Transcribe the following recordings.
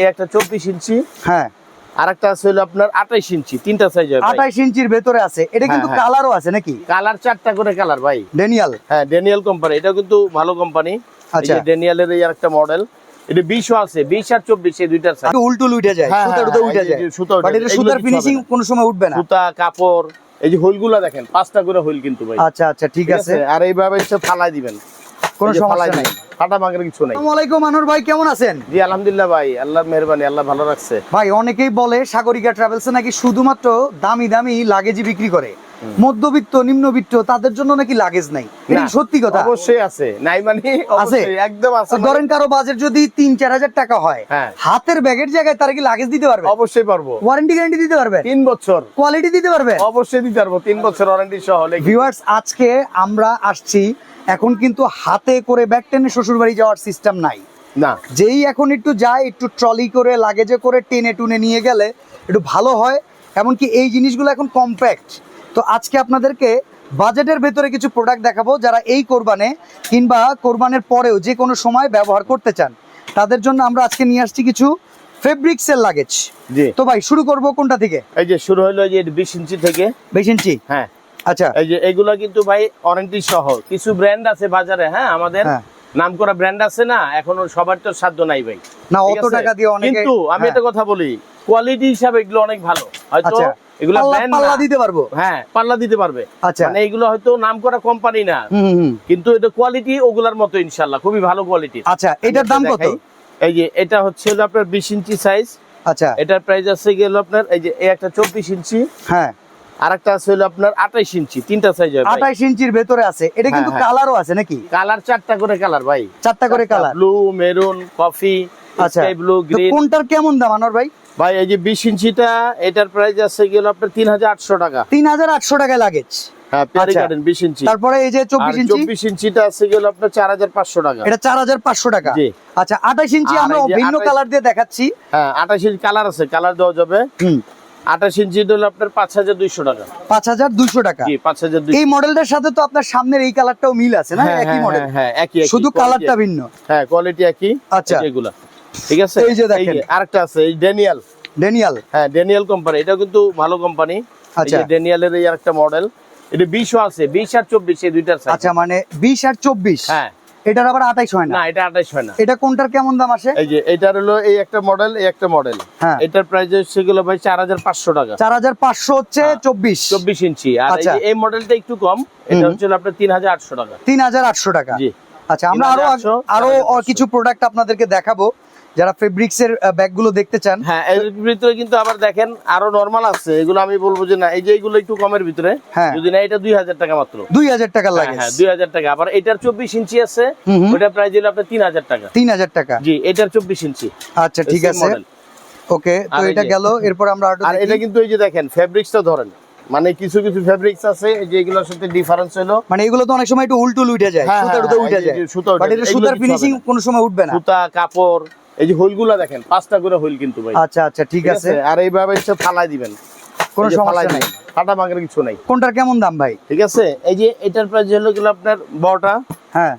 এই একটা চব্বিশ ইঞ্চি। হ্যাঁ। আর একটা আছে হলো আপনার আঠাইশ ইঞ্চি তিনটা সাইজ আঠাইশ ইঞ্চির ভেতরে আছে। এটা কিন্তু হ্যাঁ, হ্যাঁ। কালারও আছে নাকি? কালার চারটা করে কালার ভাই। ডেনিয়াল হ্যাঁ ড্যানিয়েল কোম্পানি এটা কিন্তু ভালো কোম্পানি আচ্ছা। ড্যানিয়েলের এই একটা মডেল এটা বিশও আছে বিশ আর চব্বিশ এই দুইটার সাইজ উল্টো উঠে যায় হ্যাঁ, সুতা উঠে যায়। যে সুতা এটা সুতার কিছু ফিনিশিং কোনো সময় উঠবে না। সুতা কাপড় এই যে হোলগুলা দেখেন পাঁচটা করে হোল কিন্তু ভাই। আচ্ছা আচ্ছা ঠিক আছে। আর এইভাবে ফালাই দিবেন। কোনো সমস্যা নাই। ফাটা কিছু নাই। আসসালামু আলাইকুম আনোয়ার ভাই কেমন আছেন? জি আলহামদুলিল্লাহ ভাই মেহরবানি আল্লাহ ভালো রাখছে। ভাই অনেকেই বলে সাগরিকা ট্রাভেলসে নাকি শুধুমাত্র দামি দামি লাগেজই বিক্রি করে। মধ্যবিত্ত নিম্নবিত্ত তাদের জন্য নাকি লাগেজ নাই। সত্যি কথা? অবশ্যই আছে। নাই মানে অবশ্যই, একদম আছে মানে- ধরেন কারও বাজেট যদি তিন চার হাজার টাকা হয় হ্যাঁ। হাতের ব্যাগের জায়গায় তারা কি লাগেজ দিতে পারবে? অবশ্যই পারব। ওয়ারেন্টি গ্যারান্টি দিতে পারবে? তিন বছর। কোয়ালিটি দিতে পারবে? অবশ্যই দিতে পারব তিন বছর ওয়ারেন্টি সহ। ভিউয়ার্স আজকে আমরা আসছি এখন কিন্তু হাতে করে ব্যাগ টেনে শ্বশুর বাড়ি যাওয়ার সিস্টেম নাই। না। যেই এখন একটু যায় একটু ট্রলি করে লাগেজে করে টেনে টুনে নিয়ে গেলে একটু ভালো হয়। এমনকি এই জিনিসগুলো এখন কম্প্যাক্ট তো আজকে আপনাদেরকে বাজেটের ভেতরে কিছু প্রোডাক্ট দেখাবো যারা এই কোরবানে কিংবা কোরবানের পরেও যে কোনো সময় ব্যবহার করতে চান। তাদের জন্য আমরা আজকে নিয়ে আসছি কিছু ফেব্রিক্সের লাগেজ জি। তো ভাই শুরু করব কোনটা থেকে? এই যে শুরু হলো যে বিশ ইঞ্চি থেকে। বেশ ইঞ্চি? হ্যাঁ। আচ্ছা। এই যে এগুলা কিন্তু ভাই ওয়ারেন্টি সহ। কিছু ব্র্যান্ড আছে বাজারে হ্যাঁ? আমাদের। নাম করা ব্র্যান্ড আছে না? এখনও সবার তো সাধ্য নাই ভাই। না অত টাকা দিয়ে অনেকে কিন্তু আমি হ্যাঁ। একটা কথা বলি কোয়ালিটি হিসাবে এগুলো অনেক ভালো। হয়তো আচ্ছা। এগুলো পাল্লা- দিতে পারব? হ্যাঁ পাল্লা দিতে পারবে। আচ্ছা। মানে এগুলো হয়তো নাম করা কোম্পানি না কিন্তু এটা কোয়ালিটি ওগুলার মতো ইনশাল্লাহ খুবই ভালো কোয়ালিটি আচ্ছা এটার দাম কত? এই যে এটা হচ্ছে আপনার বিশ ইঞ্চি সাইজ আচ্ছা। এটার প্রাইস আছে গেল আপনার এই যে একটা চব্বিশ ইঞ্চি। হ্যাঁ। আর একটা আছে হলো আপনার আঠাইশ ইঞ্চি তিনটা সাইজ হয় আঠাইশ ইঞ্চির ভেতরে আছে। এটা কিন্তু হ্যাঁ, হ্যাঁ। কালারও আছে নাকি? কালার চারটা করে কালার ভাই। চারটা করে কালার ব্লু মেরুন কফি আচ্ছা। স্কাই ব্লু গ্রিন কোনটার কেমন দাম আনোয়ার ভাই? ভাই এই যে বিশ ইঞ্চিটা এটার প্রাইস আছে গেল আপনার তিন হাজার আটশো টাকা। তিন হাজার আটশো টাকায় লাগেজ হ্যাঁ তারপরে এই যে চব্বিশ ইঞ্চি? চব্বিশ ইঞ্চিটা আছে গেল আপনার চার হাজার পাঁচশো টাকা। এটা চার হাজার পাঁচশো টাকা। আচ্ছা আঠাইশ ইঞ্চি আমরা ভিন্ন কালার দিয়ে দেখাচ্ছি। হ্যাঁ আঠাশ ইঞ্চি কালার আছে কালার দেওয়া যাবে। হুম আঠাশ ইঞ্চি হলো আপনার পাঁচ হাজার দুইশো টাকা। পাঁচ হাজার দুইশো টাকা। জি পাঁচ হাজার দুইশো। এই মডেলটার সাথে তো আপনার সামনের এই কালারটাও মিল আছে না? হ্যাঁ, একই হ্যাঁ, মডেল হ্যাঁ, হ্যাঁ, একই, একই, শুধু কালারটা ভিন্ন। হ্যাঁ কোয়ালিটি একই। আচ্ছা। এগুলা। ঠিক আছে? এই যে দেখেন। আরেকটা আছে এই ড্যানিয়াল ডেনিয়াল হ্যাঁ ড্যানিয়াল কোম্পানি এটা কিন্তু ভালো কোম্পানি আচ্ছা। ড্যানিয়ালের এই আরেকটা মডেল এটা বিশও আছে বিশ আর চব্বিশ এই দুইটার size। আচ্ছা মানে বিশ আর চব্বিশ। হ্যাঁ। এটার আবার আঠাইশ হয় না। না এটা আঠাশ হয় না। এটা কোনটার কেমন দাম আছে এই যে এটার হলো এই একটা মডেল এই একটা মডেল হ্যাঁ। এটার প্রাইস হচ্ছে গুলো ভাই চার হাজার পাঁচশো টাকা। চার হাজার পাঁচশো হচ্ছে হ্যাঁ। চব্বিশ। চব্বিশ ইঞ্চি। আর এই আচ্ছা। এই মডেলটা একটু কম এটা হচ্ছে আপনার তিন হাজার আটশো টাকা। তিন হাজার আটশো টাকা। জি। আচ্ছা আমরা আরও 3800, আরও কিছু প্রোডাক্ট আপনাদেরকে দেখাবো। যারা ফেব্রিক্স এর ব্যাগগুলো দেখতে চান। হ্যাঁ এর ভিতরে কিন্তু আবার দেখেন আরও নরমাল আছে। এগুলো আমি বলব যে না এই যে এগুলো একটু কমের ভিতরে। হ্যাঁ। যদি না এটা দুই হাজার টাকা মাত্র। দুই হাজার টাকার হ্যাঁ, লাগে হ্যাঁ দুই হাজার টাকা। আবার এটার চব্বিশ ইঞ্চি আছে। ওটা প্রাইস হলো আপনার তিন হাজার টাকা। তিন হাজার টাকা। জি এটার চব্বিশ ইঞ্চি। আচ্ছা ঠিক আছে। ওকে তো এটা গেল। এরপর আমরা আরও এটা কিন্তু এই যে দেখেন ফেব্রিক্সটা ধরেন। মানে কিছু কিছু ফেব্রিক্স আছে এই যে এগুলোর সাথে ডিফারেন্স হলো। মানে এগুলো তো অনেক সময় একটু উল্টো উঠে যায় হ্যাঁ, সুতা হ্যাঁ, হ্যাঁ, উঠে যায়। বাট এটা সুতার ফিনিশিং কোনো সময় উঠবে না। সুতা কাপড় এই যে হোলগুলা দেখেন পাঁচটা করে হোল কিন্তু ভাই। আচ্ছা আচ্ছা ঠিক আছে। আর এইভাবে হচ্ছে ফালাই দিবেন। কোনো সমস্যা নাই। ফাটা মাগের কিছু নাই। কোনটার কেমন দাম ভাই? ঠিক আছে? এই যে এটার প্রাইস হলো গেলো আপনার বড়টা। হ্যাঁ।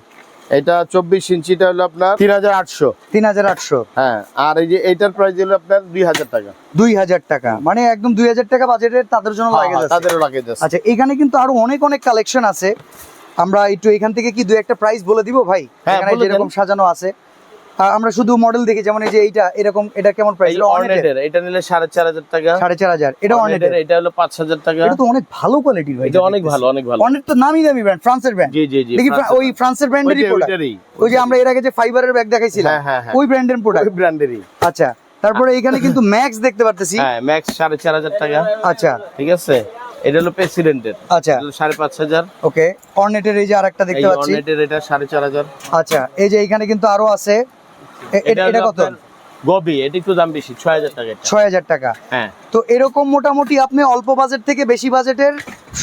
এটা চব্বিশ ইঞ্চিটা হলো আপনার তিন হাজার আটশো। তিন হাজার আটশো। হ্যাঁ আর এই যে এটার প্রাইস হলো আপনার দুই হাজার টাকা। দুই হাজার টাকা। মানে একদম দুই হাজার টাকা বাজেটের তাদের জন্য লাগে হ্যাঁ, তাদেরও লাগে যাচ্ছে। আচ্ছা এখানে কিন্তু আরও অনেক অনেক কালেকশন আছে। আমরা একটু এখান থেকে কি দু একটা প্রাইস বলে দিব ভাই? হ্যাঁ, এখানে যেরকম সাজানো আছে। আমরা শুধু মডেল দেখি যেমন এই যে এইটা এরকম এটা কেমন প্রাইস অর্নেটের এটা নিলে সাড়ে চার হাজার টাকা। সাড়ে চার হাজার এটা অর্নেটের অনেটের এটা হলো পাঁচ হাজার টাকা। এটা তো অনেক ভালো কোয়ালিটির ভাই এটা অনেক ভালো অনেক ভালো। অনেক তো নামি দামি ব্র্যান্ড ফ্রান্সের ব্র্যান্ড জি জি জি দেখি ওই ফ্রান্সের ব্র্যান্ডেরই প্রোডাক্ট ওই যে আমরা এর আগে যে ফাইবারের ব্যাগ দেখাইছিলাম হ্যাঁ, হ্যাঁ, হ্যাঁ। ওই ব্র্যান্ডের প্রোডাক্ট ওই ব্র্যান্ডেরই আচ্ছা তারপরে এখানে কিন্তু ম্যাক্স দেখতে পারতেছি। হ্যাঁ ম্যাক্স সাড়ে চার হাজার টাকা। আচ্ছা। ঠিক আছে? এটা হলো প্রেসিডেন্টের আচ্ছা। সাড়ে পাঁচ হাজার। ওকে অর্নেটের এই যে আরেকটা দেখতে পাচ্ছি। অর্নেটের এটা সাড়ে চার হাজার। আচ্ছা এই যে এখানে কিন্তু আরও আছে। এটা কত? গবি এটা একটু দাম বেশি ছয় হাজার টাকা ছয় হাজার টাকা। হ্যাঁ। তো এরকম মোটামুটি আপনি অল্প বাজেট থেকে বেশি বাজেটের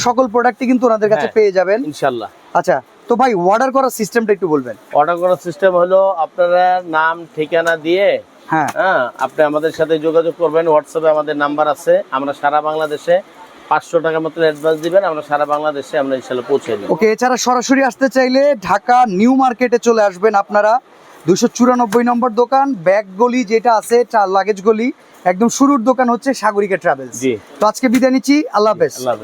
সকল প্রোডাক্টই কিন্তু ওনাদের কাছে হ্যাঁ। পেয়ে যাবেন। ইনশাল্লাহ। আচ্ছা তো ভাই অর্ডার করার সিস্টেমটা একটু বলবেন। অর্ডার করার সিস্টেম হলো আপনারা নাম ঠিকানা দিয়ে হ্যাঁ। হ্যাঁ আপনি আমাদের সাথে যোগাযোগ করবেন। হোয়াটসঅ্যাপে আমাদের নাম্বার আছে। আমরা সারা বাংলাদেশে পাঁচশো টাকা মতো অ্যাডভান্স দিবেন। আমরা সারা বাংলাদেশে আমরা ইনশাল্লাহ পৌঁছে দেবো। ওকে এছাড়া সরাসরি আসতে চাইলে ঢাকা নিউ মার্কেটে চলে আসবেন আপনারা। দুশো চুরানব্বই নম্বর দোকান ব্যাগ গলি যেটা আছে লাগেজ গলি একদম শুরুর দোকান হচ্ছে সাগরিকা ট্রাভেলস তো আজকে বিদায় নিচ্ছি আল্লাহ হাফেজ। আল্লাহ হাফেজ।